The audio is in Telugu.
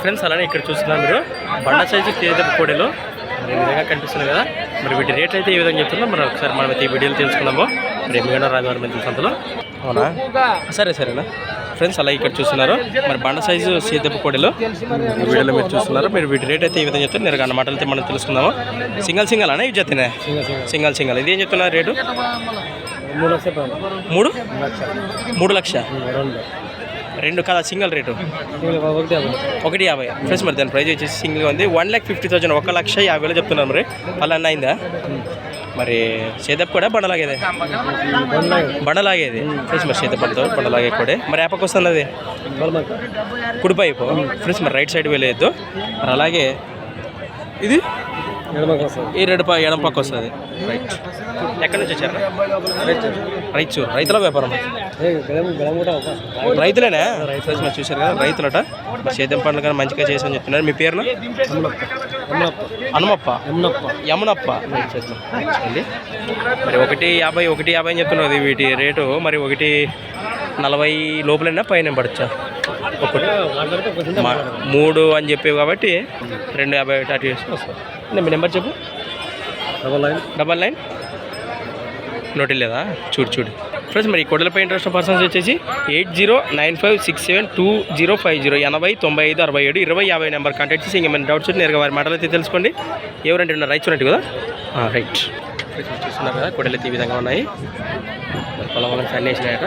ఫ్రెండ్స్ అలానే ఇక్కడ చూస్తున్నారు మీరు. బండ సైజు తేజ కోడెలు. మరి ఈ విధంగా కనిపిస్తుంది కదా. మరి వీటి రేట్ అయితే ఏ విధంగా చెప్తుందో మరి ఒకసారి మనం అయితే ఈ వీడియోలో తెలుసుకుందాము. మరి ఎమ్మిగండ రాజవారి మంచి సంతలో. అవునా? సరే సరేనా ఫ్రెండ్స్ అలా ఇక్కడ చూస్తున్నారు. మరి బండ సైజు సీతపు కోడెలు. ఈ వీడియోలో మీరు చూస్తున్నారు. మీరు వీటి రేట్ అయితే ఈ విధంగా చెప్తే నేను అన్న మాటలు అయితే మనం తెలుసుకుందాము. సింగల్ సింగల్ అనే ఇది చెప్తున్నాయి సింగల్ సింగల్. ఇది ఏం చెప్తున్నారు రేటు? మూడు మూడు? లక్ష. రెండు కదా సింగల్ రేటు. ఒకటి యాభై. ఫ్రెండ్స్ మరి దాని ప్రైస్ వచ్చేసి సింగిల్గా ఉంది. వన్ ల్యాక్ ఫిఫ్టీ థౌసండ్ ఒక లక్ష యాభై వేలు చెప్తున్నారు మరి. అలా అయిందా? మరి సేదప్ కూడా బండలాగేదే. బండలాగేది. ఫ్రెండ్స్ మరి సేదప్ బండతో బండలాగే కూడా. మరి యాపకు వస్తుంది అది కుడిపైపు ఫ్రెండ్స్ మరి రైట్ సైడ్ వెళ్ళేద్దు. మరి అలాగే ఇది ఈ రెడ్ పా ఎడం పక్క వస్తుంది. రైట్ ఎక్కడి నుంచి వచ్చారు? రైతు రైతుల వ్యాపారం. రైతులేనా? ఫ్రెండ్స్ మరి చూశారు కదా రైతులట. సేద్యం పనులు కానీ మంచిగా చేసని చెప్తున్నారు. మీ పేరున? హనుమప్ప. యమునప్ప. చూడండి మరి ఒకటి యాభై ఒకటి యాభై అని చెప్తున్నారు. వీటి రేటు. మరి ఒకటి నలభై లోపలైనా పైన పడచ్చా? మూడు అని చెప్పేవి కాబట్టి రెండు యాభై అటు చేసి వస్తుంది. అంటే మీ నెంబర్ చెప్పు. Double nine double nine. నోటి లేదా చూడు చూడు. ఫ్రెండ్స్ మరి కొడలపై ఇంట్రెస్ట్ పర్సన్స్ వచ్చేసి eight zero nine five six seven two zero five zero ఎనభై తొంభై ఐదు అరవై ఏడు ఇరవై యాభై నెంబర్ కాంటాక్ట్ చేసి ఇంకేమైనా డౌట్స్ ఉంటే నేరుగా వారి మాటలు అయితే తెలుసుకోండి. ఎవరంటే ఉన్నారు రైట్ చూడండి కదా? రైట్ చూస్తున్నారు కదా కొడలు అయితే ఈ విధంగా ఉన్నాయి. పొలం వాళ్ళకి అన్నీ వేసినాయట